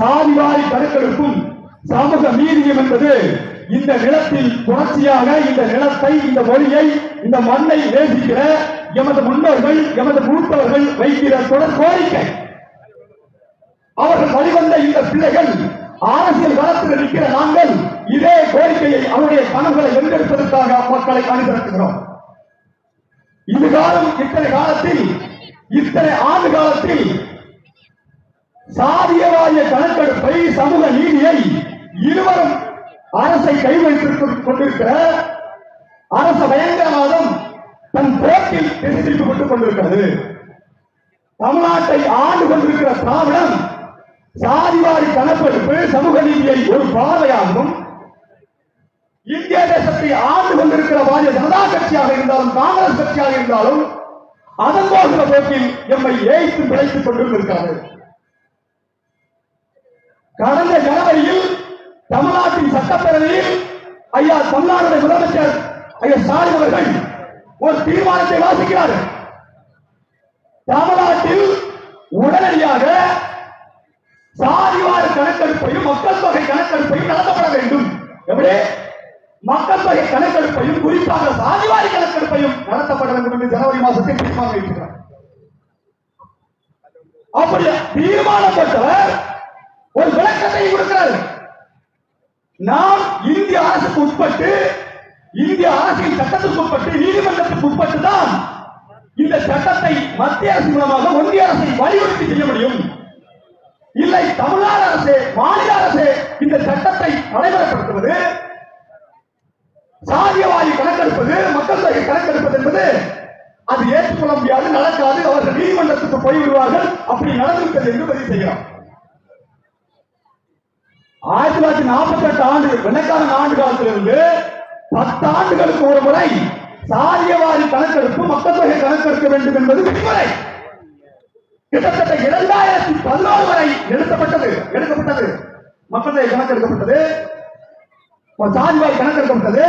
சாதிவாரி கணக்கெடுப்பும் சமூக நீதியும் என்பது இந்த நிலத்தில் தொடர்ச்சியாக இந்த நிலத்தை இந்த மொழியை இந்த மண்ணை நேசிக்கிற எமது முன்னோர்கள் எமது மூத்தவர்கள் வைக்கிற தொடர் கோரிக்கை. அவர்கள் வழிவந்த இந்த பிள்ளைகள் அரசியல் களத்தில் இருக்கிற நாங்கள் இதே கோரிக்கையை அவருடைய கனவுகளை வென்றெடுப்பதற்காக மக்களை அனுப்பியிருக்கிறோம் இது காலம் இத்தனை காலத்தில் இத்தனை ஆண்டு காலத்தில் சாதியவாரிய கணக்கெடுப்பை சமூக நீதியை இருவரும் அரசை கை கொண்டிருக்கிற அரச பயங்கரவாதம் தன் போக்கில் திசை திருப்பிக் கொண்டிருக்கிறது. தமிழ்நாட்டை ஆண்டு கொண்டிருக்கிற திராவிடம் சாதிவாரி கணக்கெடுப்பு சமூக நீதியை ஒரு பார்வையாகவும் இந்திய தேசத்தை ஆண்டு கொண்டிருக்கிற பாரதிய ஜனதா கட்சியாக இருந்தாலும் காங்கிரஸ் கட்சியாக இருந்தாலும் அதன் போகிற போக்கில் எம்மை ஏய்த்து பிழைத்துக் கொண்டிருந்திருக்கிறார்கள் கடந்த ஜனவரியில் தமிழ்நாட்டின் சட்டப்பேரவையில் ஐயா தமிழ்நாடு முதலமைச்சர் ஐயா ஸ்டாலின் அவர்கள் ஒரு தீர்மானத்தை வாசிக்கிறார். தமிழ்நாட்டில் உடனடியாக சாதிவார கணக்கெடுப்பையும் மக்கள் தொகை கணக்கெடுப்பையும் நடத்தப்பட வேண்டும். எப்படி? மக்கள் தொகை கணக்கெடுப்பையும் குறிப்பாக சாதிவாரி கணக்கெடுப்பையும் நடத்தப்பட வேண்டும் என்று ஜனவரி மாதத்தில் தீர்மானம் வைக்கிறார் அப்படி தீர்மானம் போட்டவர் ஒரு விளக்கத்தை கொடுக்கிறார். நாம் இந்திய அரசுக்கு உட்பட்டு இந்திய அரசின் சட்டத்துக்கு உட்பட்டு நீதிமன்றத்துக்கு உட்பட்டு தான் இந்த சட்டத்தை மத்திய அரசு மூலமாக ஒன்றிய அரசை வலியுறுத்தி செய்ய முடியும். இல்லை தமிழ்நாடு அரசு மாநில அரசு இந்த சட்டத்தை நடைமுறைப்படுத்துவது சாதியவாதி கணக்கெடுப்பது மக்கள் தொகை கணக்கெடுப்பது என்பது அது ஏற்றுக்கொள்ள முடியாது நடக்காது அவர்கள் நீதிமன்றத்துக்கு போய்விடுவார்கள் அப்படி நடந்துவிட்டது என்று பதிவு செய்கிறோம். ஆயிரத்தி தொள்ளாயிரத்தி நாற்பத்தி எட்டு ஆண்டு வெள்ளக்காரன் ஆண்டு காலத்திலிருந்து பத்து ஆண்டுகளுக்கு ஒரு முறை சாரியவாரி கணக்கெடுப்பு மக்கள் தொகை கணக்கெடுக்க வேண்டும் என்பது விதிமுறை. கிட்டத்தட்ட இரண்டாயிரத்தி பதினோரு வரை எடுக்கப்பட்டது. எடுக்கப்பட்டது. மக்கள் தொகை கணக்கெடுக்கப்பட்டது. ஒரு சாதிவாரி கணக்கெடுக்கப்பட்டது.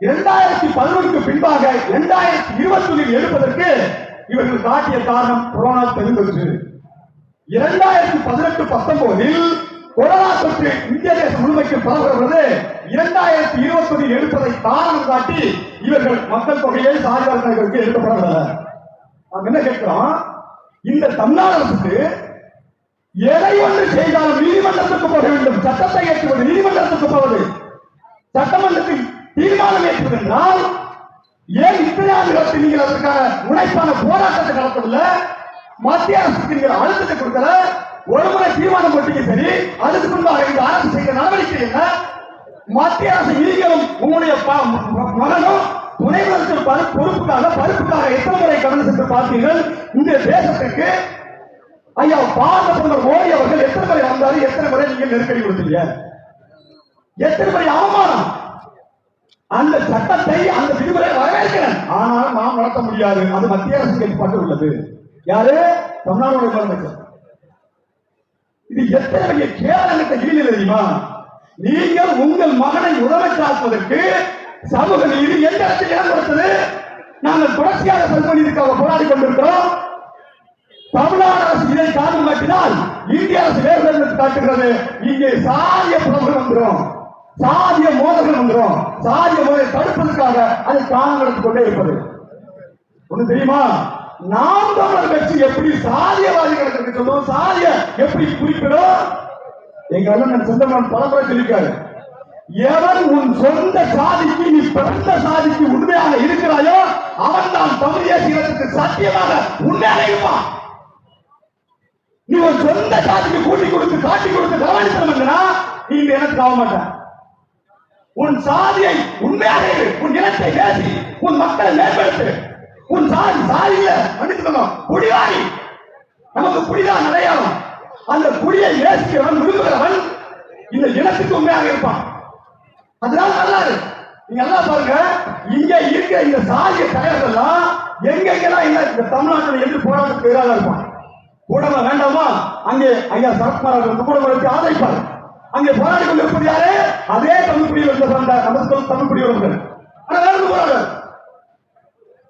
இரண்டாயிரத்தி பதினொன்றுக்கு பின்பாக இரண்டாயிரத்தி இருபத்தி ஒன்றில் எடுப்பதற்கு இவர்கள் காட்டிய காரணம் கொரோனா தெரிந்தது இரண்டாயிரத்தி பதினெட்டு பத்தொன்பதில் கொரோனா தொற்று இந்திய தேசம் முழுமைக்கு பரவுகிறது. இரண்டாயிரத்தி இருபத்தி எடுப்பதை காரணம் காட்டி இவர்கள் மக்கள் தொகையை சாதிவாரர்களுக்கு எடுக்கப்படவில்லை. நாம் என்ன கேட்கிறோம்? இந்த தமிழ்நாடு அரசுக்கு எதை ஒன்று செய்தாலும் நீதிமன்றத்துக்கு போக வேண்டும். சட்டத்தை ஏற்றுவது நீதிமன்றத்துக்கு போவது. சட்டமன்றத்தில் தீர்மானம் ஏற்றுவது என்றால் ஏன் இத்தனை ஆண்டுகளுக்கு நீங்கள் அதற்கான உழைப்பான போராட்டத்தை நடத்தவில்லை? மத்திய அரசுக்கு நீங்கள் அழுத்தத்தை கொடுக்கல. ஒரு முறை தீர்மானம் போட்டீங்க சரி அதுக்கு முன்பாக இந்த அரசு செய்த நடவடிக்கை என்ன? மத்திய அரசு நீங்களும் உங்களுடைய ம- மகனும் துணை முதலமைச்சர் பொறுப்புக்காக பருப்புக்காக எத்தனை முறை கடந்து சென்று பார்த்தீர்கள்? இந்த தேசத்துக்கு ஐயா பாரத பிரதமர் மோடி அவர்கள் எத்தனை முறை வந்தாரு எத்தனை முறை நீங்கள் நெருக்கடி கொடுத்தீங்க? எத்தனை முறை அவமானம்? அந்த சட்டத்தை அந்த விதிமுறை வரவேற்கிறேன். ஆனால் நாம் நடத்த முடியாது. அது மத்திய அரசு கட்டுப்பாட்டு உள்ளது. யாரு? தமிழ்நாடு முதலமைச்சர். இது எத்தனை பெரிய கேரளத்தை இழிவு தெரியுமா? நீங்கள் உங்கள் மகனை முதலமைச்சராக்குவதற்கு சமூக நீதி எந்த இடத்தில் இடம் கொடுத்தது? நாங்கள் தொடர்ச்சியாக சமூக நீதிக்காக போராடி கொண்டிருக்கிறோம். தமிழ்நாடு அரசு இதை காரணம் காட்டினால் இந்திய அரசு வேறு காட்டுகிறது. இங்கே சாதிய புலவர்கள் வந்துடும் சாதிய மோதல்கள் வந்துடும் சாதிய மோதலை தடுப்பதற்காக அதை காரணம் எடுத்துக் கொண்டே இருப்பது. ஒண்ணு தெரியுமா? நாம் தமிழர் கட்சி எப்படி சாதியவாதிகளுக்கு சொல்லும் சாதிய எப்படி குறிப்பிடும்? எங்க அண்ணன் சொந்தமன் பலமுறை சொல்லிக்காரு எவன் உன் சொந்த சாதிக்கு நீ பிறந்த சாதிக்கு உண்மையாக இருக்கிறாயோ அவன் தான் தமிழ் தேசியத்துக்கு சத்தியமாக உண்மையாக இருப்பான். நீ உன் சொந்த சாதிக்கு கூட்டி கொடுத்து காட்டி கொடுத்து கவனித்தனா நீ இந்த எனக்கு ஆக மாட்ட உன் சாதியை உண்மையாக உன் இனத்தை பேசி உன் மக்களை மேம்படுத்து. உன் சாதி சாதியில மன்னிச்சுக்கணும் குடிவாரி நமக்கு குடிதான் அடையாளம். அந்த குடியை நேசிக்கிறவன் விரும்புகிறவன் இந்த இனத்துக்கு உண்மையாக இருப்பான். அதனால நல்லா நீங்க நல்லா பாருங்க. இங்க இருக்க இந்த சாதிய தலைவர்கள்லாம் எங்கெங்கெல்லாம் இல்ல இந்த தமிழ்நாட்டில் எதிர்ப்பு போராட்டத்துக்கு எதிராக இருப்பான் கூடமா வேண்டாமா? அங்கே ஐயா சரத்குமார் அவர்கள் கூட வச்சு ஆதரிப்பார். அங்கே போராடி கொண்டிருப்பது யாரு? அதே தமிழ் குடியில் பிறந்த நமது தமிழ் குடியுறவர்கள் ஆனா வேறு போராடு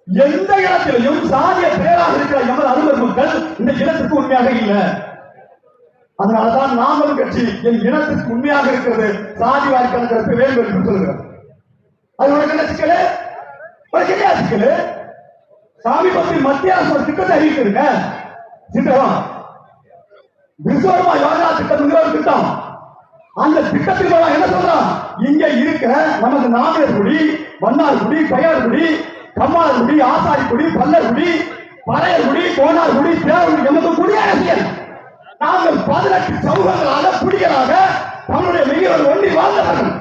எந்த இடத்திலையும் சாதிய பேராக இருக்கிற எமது அலுவலர் மக்கள் இந்த இடத்துக்கு உண்மையாக இல்லை. அதனாலதான் நாமல் கட்சி என் இனத்திற்கு உண்மையாக இருக்கிறது. சாதி வாரி கணக்கெடுப்பு வேண்டும் என்று சொல்கிறோம் அது உனக்கு என்ன சிக்கலு? உனக்கு என்ன சிக்கலு? சமீபத்தில் மத்திய அரசு ஒரு திட்டத்தை அறிவிக்கிறீங்க திட்டம் விஸ்வரமா யோஜனா திட்டம்ங்கிற ஒரு திட்டம். அந்த திட்டத்தின் மூலம் என்ன சொல்றோம் இங்க இருக்கிற நமது குடி வண்ணார்குடி பெயர்குடி கம்மாளர்குடி ஆசாரிக்குடி பல்லர்குடி பறையர்குடி கோனார்குடி தேவகுடி எமது குடி அரசியல். நாங்கள் பதினெட்டு சமூகங்களாக குடிகளாக நம்முடைய மிகவும் ஒன்றி வாழ்ந்தவர்கள்.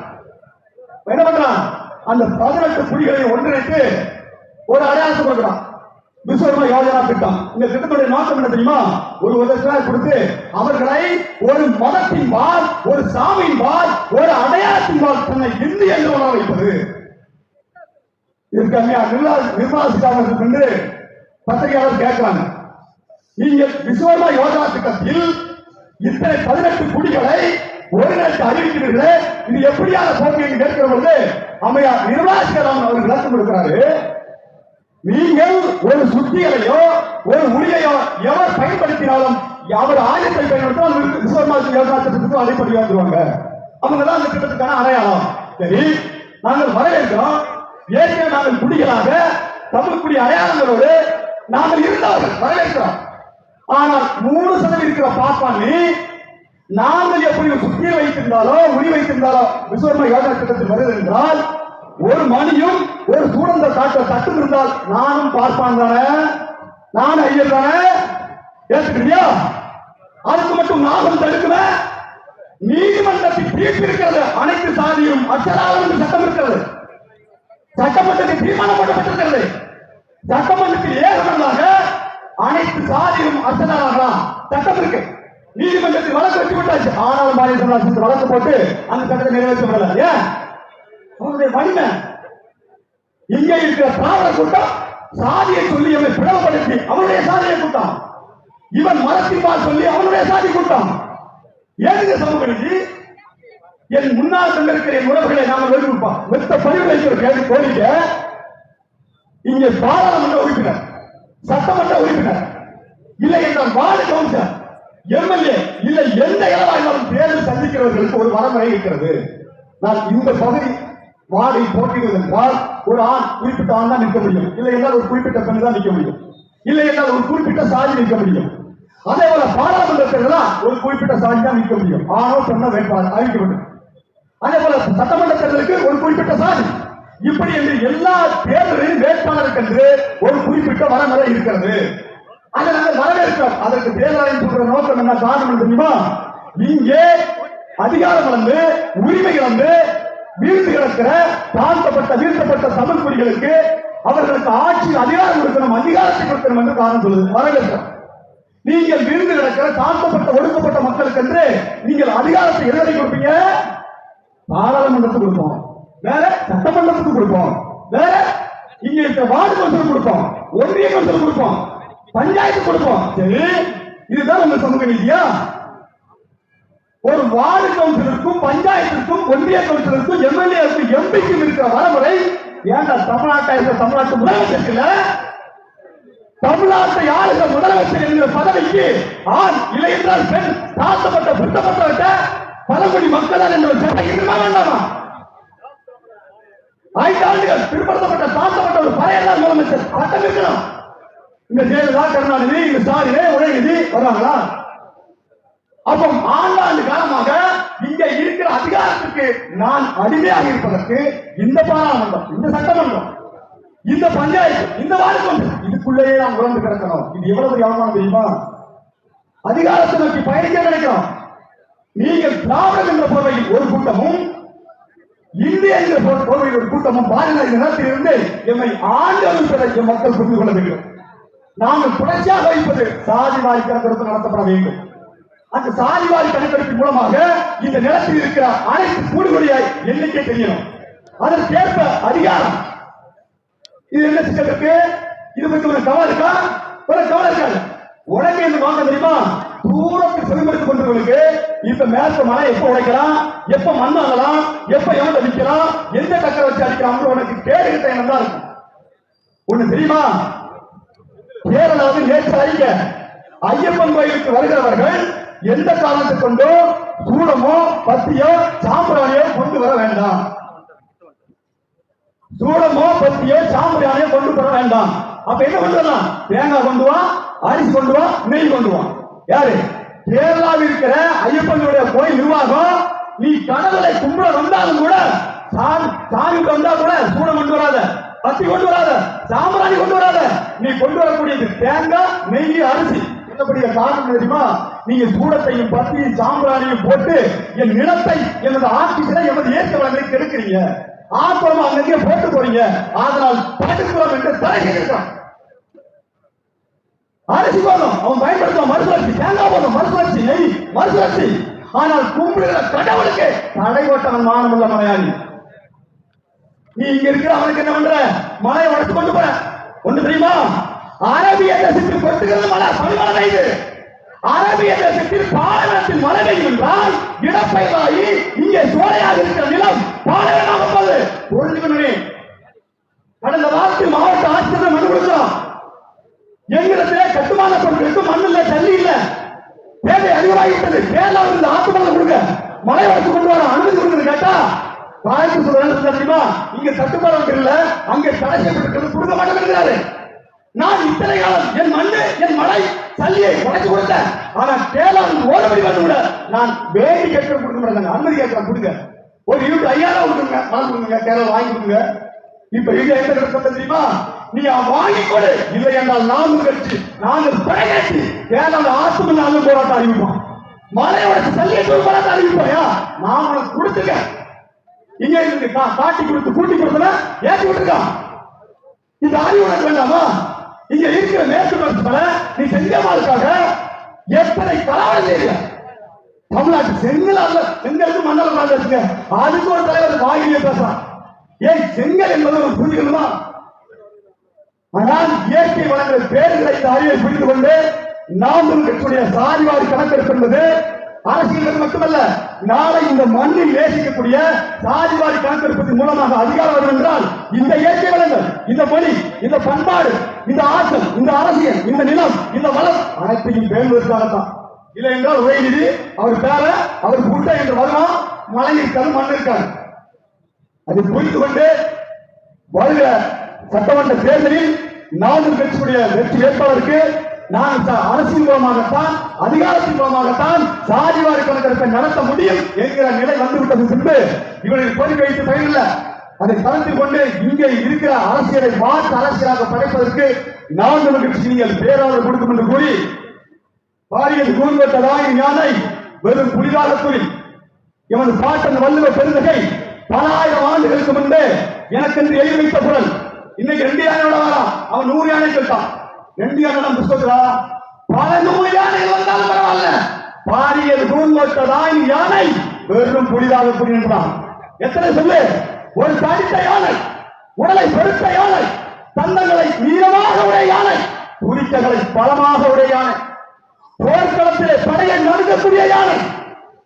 என்ன பண்றான்? அந்த பதினெட்டு குடிகளை ஒன்றிணைத்து ஒரு அடையாளத்தை கொடுக்கிறான். விஸ்வரமா யோஜனா திட்டம் இந்த திட்டத்துடைய நோக்கம் என்ன தெரியுமா? ஒரு உதவியாளர் கொடுத்து அவர்களை ஒரு மதத்தின் பால் ஒரு சாமியின் பால் ஒரு அடையாளத்தின் பால் தன்னை இந்து என்று வைப்பது இதுக்கு அங்கே நிர்மலா நிர்மலா சீதாராமன் கொண்டு பத்திரிகையாளர் கேட்கிறாங்க நீங்க விஸ்வர்மா யோஜனா திட்டத்தில் இத்தனை பதினெட்டு குடிகளை ஒருங்கிணைத்து அறிவிக்கிறீர்களே இது எப்படியான போக்கு என்று கேட்கிற பொழுது அம்மையார் நிர்மலா சீதாராமன் அவர்கள் விளக்கம் கொடுக்கிறாரு. நீங்கள் ஒரு சுத்திகளையோ ஒரு உளியையோ எவர் பயன்படுத்தினாலும் அவர் ஆயுதத்தை பயன்படுத்தினால் விஸ்வர்மா யோஜனா திட்டத்துக்கு அடிப்படை வந்துருவாங்க. அவங்க தான் அந்த திட்டத்துக்கான அடையாளம். சரி நாங்கள் வரவேற்கிறோம். ஏற்கனவே நாங்கள் குடிகளாக தமிழ்குடி அடையாளங்களோடு நாங்கள் இருந்தவர்கள் வரவேற்கிறோம். ஆனால் மூணு சதவீதம் இருக்கிற பாப்பாண்டி நாங்கள் எப்படி சுத்தி வைத்திருந்தாலோ உரி வைத்திருந்தாலோ விஸ்வர்ம யோஜனா திட்டத்தில் வருது என்றால் ஒரு மணியும் ஒரு சூடந்த காட்ட தட்டும் இருந்தால் நானும் பார்ப்பான் தானே? நானும் ஐயர் தானே? ஏத்துக்கிறியா அதுக்கு மட்டும் நாகம் தடுக்குவேன் நீதிமன்றத்தில் தீர்ப்பு இருக்கிறது அனைத்து சாதியும் அச்சராலம் சட்டமன்றத்தில் தீர்மானம் போடப்பட்டிருக்கிறது சட்டமன்றத்தில் ஏகமனமாக அனைத்து சாதியும் அர்த்தனாகலாம் சட்டம் இருக்கு நீதிமன்றத்தில் வழக்கு வச்சு விட்டாச்சு. ஆனாலும் பாரதிய ஜனதா வழக்கு போட்டு அந்த சட்டத்தை நிறைவேற்ற முடியல ஏன் அவருடைய வலிமை. இங்கே இருக்கிற திராவிட கூட்டம் சாதியை சொல்லி அவனை பிளவுபடுத்தி அவனுடைய சாதியை கூட்டம். இவன் மதத்தின்பால் சொல்லி அவனுடைய சாதி கூட்டம். ஏதுங்க சமூக நீதி என் முன்னாள் இருக்கிற என் உறவுகளை நாங்கள் வெளியிருப்போம் மெத்த பதிவு வைக்கிற கோரிக்கை இங்கே பாராளுமன்ற உறுப்பினர் சட்டமன்ற உறுப்பினர் இல்லை என்றால் வார்டு கவுன்சிலர் எம்எல்ஏ இல்லை எந்த இடமா இருந்தாலும் தேர்தல் சந்திக்கிறவர்களுக்கு ஒரு வரமுறை இருக்கிறது. நான் இந்த பகுதி வார்டை போட்டியிடுவது என்றால் ஒரு ஆண் குறிப்பிட்ட ஆண் தான் நிற்க முடியும். இல்லை என்றால் ஒரு குறிப்பிட்ட பெண் தான் நிற்க முடியும். இல்லை என்றால் ஒரு குறிப்பிட்ட சாதி நிற்க முடியும். அதே போல பாராளுமன்றத்தில் ஒரு குறிப்பிட்ட சாதி தான் நிற்க முடியும். ஆணோ பெண்ணோ வேட்பாளர் அறிவிக்கப்பட்டது. அதே போல சட்டமன்ற தேர்தலுக்கு ஒரு குறிப்பிட்ட சாதி. இப்படி என்று எல்லா தேர்தலிலும் வேட்பாளருக்கு என்று ஒரு குறிப்பிட்ட வரமுறை இருக்கிறது. அதை நாங்கள் வரவேற்கிறோம். அதற்கு தேர்தல் ஆணையம் சொல்ற நோக்கம் என்ன? காரணம் தெரியுமா? இங்கே அதிகாரம் வந்து உரிமை வந்து வீழ்ந்து கிடக்கிற தாழ்த்தப்பட்ட வீழ்த்தப்பட்ட தமிழ் குடிகளுக்கு அவர்களுக்கு ஆட்சி அதிகாரம் கொடுக்கணும் அதிகாரத்தை கொடுக்கணும் என்று காரணம் சொல்லுது. வரவேற்கிறோம். நீங்கள் விழுந்து கிடக்கிற தாழ்த்தப்பட்ட ஒடுக்கப்பட்ட மக்களுக்கு என்று நீங்கள் அதிகாரத்தை எழுதி கொடுப்பீங்க. பாராளுமன்றத்துக்கு கொடுப்போம். வேற சட்டமன்றத்துக்கு கொடுப்போம். வேற இங்க இருக்க வார்டு கவுன்சில் கொடுப்போம். ஒன்றிய கவுன்சில் கொடுப்போம். பஞ்சாயத்து கொடுப்போம். சரி இதுதான் உங்க சமூக நீதியா? ஒரு வார்டு கவுன்சிலருக்கும் பஞ்சாயத்திற்கும் ஒன்றிய கவுன்சிலருக்கும் எம்எல்ஏக்கும் எம்பிக்கும் இருக்கிற வரமுறை ஏன்டா தமிழ்நாட்டை இருக்கிற தமிழ்நாட்டு முதலமைச்சருக்குல்ல தமிழ்நாட்டை யாருங்க முதலமைச்சர் என்கிற பதவிக்கு ஆண் இல்லை என்றால் பெண் தாழ்த்தப்பட்ட பிற்பட்டப்பட்ட பழங்குடி மக்கள் என்ற ஒரு சட்டம் இருக்குமா வேண்டாமா? ஐந்து ஆண்டுகள் பிற்படுத்தப்பட்ட தாழ்த்தப்பட்ட ஒரு பழையதான் முதலமைச்சர். சட்டம் இருக்கணும் இந்த ஜெயலலிதா கருணாநிதி இந்த ஸ்டாலினே உதயநிதி வருவாங்களா அப்போ ஆண்டாண்டு காலமாக இங்க இருக்கிற அதிகாரத்துக்கு நான் அடிமையாக இருப்பதற்கு இந்த பாராளுமன்றம் இந்த சட்டமன்றம் இந்த பஞ்சாயத்து இந்த வார்டு இதுக்குள்ளேயே நாம் உழந்து கிடக்கணும். இது எவ்வளவு பெரிய அவமானம் தெரியுமா? அதிகாரத்தை நோக்கி பயணிக்க நினைக்கிறோம். நீங்கள் திராவிடம் என்ற போர்வையில் ஒரு கூட்டமும் இந்திய என்ற போர்- போர்வையில் ஒரு கூட்டமும் பாரதிய நிலத்திலிருந்து எம்மை ஆண்டு அனுப்பதை மக்கள் புரிந்து கொள்ள வேண்டும். நாங்கள் புரட்சியாக வைப்பது சாதி வாரி கணக்கெடுப்பு நடத்தப்பட வேண்டும். அந்த சாதி வாரி கணக்கெடுப்பின் மூலமாக இந்த நிலத்தில் இருக்கிற அனைத்து கூடுகொடியாய் எண்ணிக்கை தெரியணும். அதற்கேற்ப அதிகாரம். இது என்ன சிக்கல் இருக்கு இது பற்றி ஒரு கவலை இருக்கா? ஒரு கவலை இருக்காது. உடனே வாங்க தெரியுமா? தூரத்துக்கு செவிமடுத்துக் கொண்டவர்களுக்கு இப்ப மேற்கு மலை எப்ப உடைக்கலாம்? எப்ப மண் ஆகலாம் எப்ப எவன் அடிக்கலாம் எந்த டக்கரை வச்சு அடிக்கலாம்? உனக்கு கேடுகிட்ட எண்ணம் தான் இருக்கும். ஒண்ணு தெரியுமா? கேரளாவில் நேற்று அறிக்க ஐயப்பன் கோயிலுக்கு வருகிறவர்கள் எந்த காரணத்தை கொண்டும் சூடமோ பத்தியோ சாம்பிராணியோ கொண்டு வர வேண்டாம். சூடமோ பத்தியோ சாம்பிராணியோ கொண்டு வர வேண்டாம். அப்ப என்ன கொண்டு வரலாம்? தேங்காய் கொண்டு வா அரிசி கொண்டு வா நெய் கொண்டு வா. யாரு? கேரளாவில் இருக்கிற ஐயப்பனுடைய கோயில் நிர்வாகம் நீ கடவுளை கும்பிட வந்தாலும் கூட சாமி சாமி வந்தா கூட சூடம் கொண்டு வராத பத்தி கொண்டு வராத சாம்பிராணி கொண்டு வராத. நீ கொண்டு வரக்கூடியது தேங்காய் நெய் அரிசி. என்னப்படிய காரணம் தெரியுமா? நீங்க சூடத்தையும் பத்தியும் சாம்பிராணியும் போட்டு என் நிலத்தை எனது ஆட்சிகளை எமது ஏற்க வளங்களை கெடுக்கிறீங்க. ஆக்கிரமம் அங்கங்கே போட்டு போறீங்க. அதனால் பாட்டுக்குறோம் என்று தடை அரிசி போதும். அவன் பயன்படுத்துவான். மறுசுழற்சி. தேங்காய் போதும். மறுசுழற்சி. நெய். மறுசுழற்சி. ஆனால் கும்பிடுகிற கடவுளுக்கு தடை போட்டவன் மானமுள்ள மலையாளி. நீ இங்க இருக்கிற அவனுக்கு என்ன பண்ற? மலையை உடச்சு கொண்டு போற. ஒண்ணு தெரியுமா? அரபிய தேசத்தில் கொட்டுகிறது மலை. பனிமழை பெய்யுது அரபிய தேசத்தில் பாலைவனத்தில் மழை பெய்யும் என்றால் இடப்பயிராகி இங்கே சோலையாக இருக்கிற நிலம் பாலைவனமாக போகுது புரிஞ்சுக்கணும் கடந்த வாரத்தில் மாவட்ட ஆட்சியர் மனு கொடுத்தோம் எங்களிடத்திலே கட்டுமான பொருட்களுக்கு மண் இல்ல தண்ணி இல்ல. வேலை அதிகமாகிவிட்டது. கேரளாவில் இருந்து ஆத்துமலை கொடுங்க. மழை வளர்த்து கொண்டு வர அனுமதி கொடுங்க கேட்டா வாய்ப்பு சொல்ல தெரியுமா? இங்க தட்டுப்பாடு இல்ல அங்க தடை செய்யப்பட்டிருக்கிறது கொடுக்க மாட்டேன் என்கிறாரு. நான் இத்தனை காலம் என் மண்ணு என் மழை சல்லியை உடைச்சு கொடுத்தேன். ஆனா கேரளாவில் ஓரபடி வந்து விட நான் வேண்டி கேட்க கொடுக்க மாட்டேங்க அனுமதி கேட்கலாம் கொடுங்க. ஒரு இருபது ஐயாயிரம் கொடுங்க மழை கொடுங்க கேரளா வாங்கி கொடுங்க. இப்ப இங்க என்ன நடக்கும் தெரியுமா? நீ வாங்கி கொடு இல்லை என்றால் நாமும் கட்சி நாங்கள் படை ஏதாவது கேரளாவில் நாங்கள் போராட்டம் அறிவிப்போம் மலையோட சல்லியத்தூர் போராட்டம் அறிவிப்போயா நான் உனக்கு கொடுத்துக்க இங்க இருந்து கா- காட்டி கொடுத்து கூட்டி கொடுத்தன ஏற்றி விட்டுருக்கா? இந்த அறிவு உனக்கு வேண்டாமா? இங்க இருக்கிற மேற்கு தொடர்ச்சி நீ செஞ்சமாளுக்காக எத்தனை கலாவரம் செய்ய தமிழ்நாட்டு செங்கல் அல்ல செங்கலுக்கு மண்டலம் நாள் அதுக்கு ஒரு தலைவர் வாயிலே பேசுறான். ஏன் செங்கல் என்பது ஒரு புரிஞ்சுக்கணுமா ஆனால் இயற்கை வளங்கள் பேர்களை தாயை புரிந்து கொண்டு நாம் இருக்கக்கூடிய சாதிவாரி கணக்கெடுப்பு என்பது அரசியல் மட்டுமல்ல நாளை இந்த மண்ணில் நேசிக்கக்கூடிய சாதிவாரி கணக்கெடுப்பதன் மூலமாக அதிகாரம் வரும் என்றால் இந்த இயற்கை வளங்கள் இந்த மொழி இந்த பண்பாடு இந்த ஆற்றல் இந்த அரசியல் இந்த நிலம் இந்த வளம் அனைத்தையும் பேணுவதற்காகத்தான். இல்லை என்றால் உதயநிதி அவர் பேர அவர் குட்டை என்று வருவான் மலை இருக்காது மண் இருக்காது அதை புரிந்து கொண்டு வருகிற சட்டமன்ற தேர்தலில் நான்கு கட்சியுடைய வெற்றி வேட்பாளருக்கு நான் ச- அரசின் மூலமாகத்தான் அதிகாரத்தின் மூலமாகத்தான் சாதிவாரி கணக்கெடுப்பை நடத்த முடியும் என்கிற நிலை வந்துவிட்டது பின்பு இவர்கள் கோரிக்கை வைத்து பயனில்ல. அதை கலந்து கொண்டு இங்கே இருக்கிற அரசியலை மாற்று அரசியலாக படைப்பதற்கு நான்கு கட்சி நீங்கள் பேராளர் கொடுக்கும் என்று கூறி பாரியது கூறுவட்டதாய் ஞானை வெறும் புலிதாக கூறி எமது பாட்டன் வள்ளுவ பெருந்தகை பல ஆயிரம் ஆண்டுகளுக்கு முன்பே எனக்கென்று எழுதி வைத்த குரல். இன்னைக்கு ரெண்டு யானையோட வரான் அவன் நூறு யானை சொல்லிட்டான் ரெண்டு யானை புஸ்தகா பல நூறு யானைகள் வந்தாலும் பரவாயில்ல. பாரியது கூர்ந்தோட்டதாய் யானை. வெறும் புலிதாக புரிகின்றான் எத்தனை சொல்லு? ஒரு தடித்த யானை. உடலை பெருத்த யானை. தந்தங்களை வீரமாக உடைய யானை. குறித்தகளை பலமாக உடைய யானை. போர்க்களத்திலே படையை நடுக்கக்கூடிய யானை.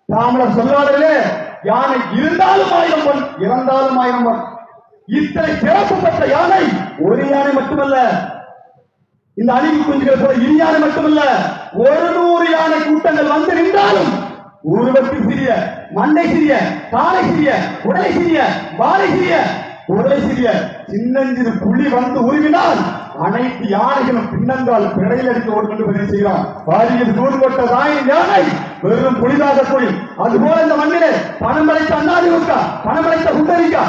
தாமலர் சொல்வார்களே யானை இருந்தாலும் ஆயிரம் பொன் இறந்தாலும் ஆயிரம் பொன் இத்தனை சிறப்பு பெற்ற யானை ஒரு யானை மட்டுமல்ல. இந்த அணிவு குஞ்சுகள் போல இரு யானை மட்டுமல்ல. ஒரு நூறு யானை கூட்டங்கள் வந்து நின்றாலும் உருவத்தில் சிறிய மண்டை சிறிய காலை சிறிய உடலை சிறிய வாழை சிறிய உடலை சிறிய சின்னஞ்சிறு புலி வந்து உருவினால் அனைத்து யானைகளும் பின்னங்கால் பிடையில் எடுத்து ஓடும் என்று பதிவு செய்கிறார். வாரியில் நூறு கொட்ட தாயின் யானை வெறும் புலிதாக கூறி அதுபோல இந்த மண்ணிலே பணம் படைத்த அண்ணாதிமுக பணம் படைத்த குண்டரிக்கா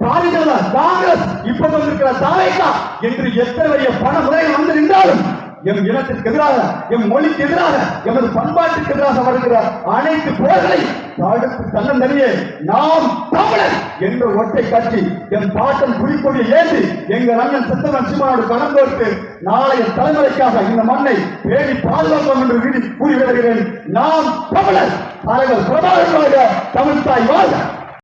பாரிஜனதா காங்கிரஸ் இப்ப வந்திருக்கிற தாவேக்கா என்று எத்தனைய பண முறைகள் வந்து நின்றாலும் எம் இனத்திற்கு எதிராக எம் மொழிக்கு எதிராக எமது பண்பாட்டுக்கு எதிராக வருகிற அனைத்து போர்களை தடுத்து தன்னந்தனியே நாம் தமிழர் என்ற ஒற்றை கட்சி என் பாட்டன் குறிக்கொடியை ஏந்தி எங்கள் அண்ணன் சித்தவன் சிவனோடு கடன் கோர்த்து நாளைய தலைமுறைக்காக இந்த மண்ணை பேணி பாதுகாப்போம் என்று விதி கூறி வருகிறேன் நாம் தமிழர் தலைவர் பிரபாகர் தமிழ் தாய் வாழ்க.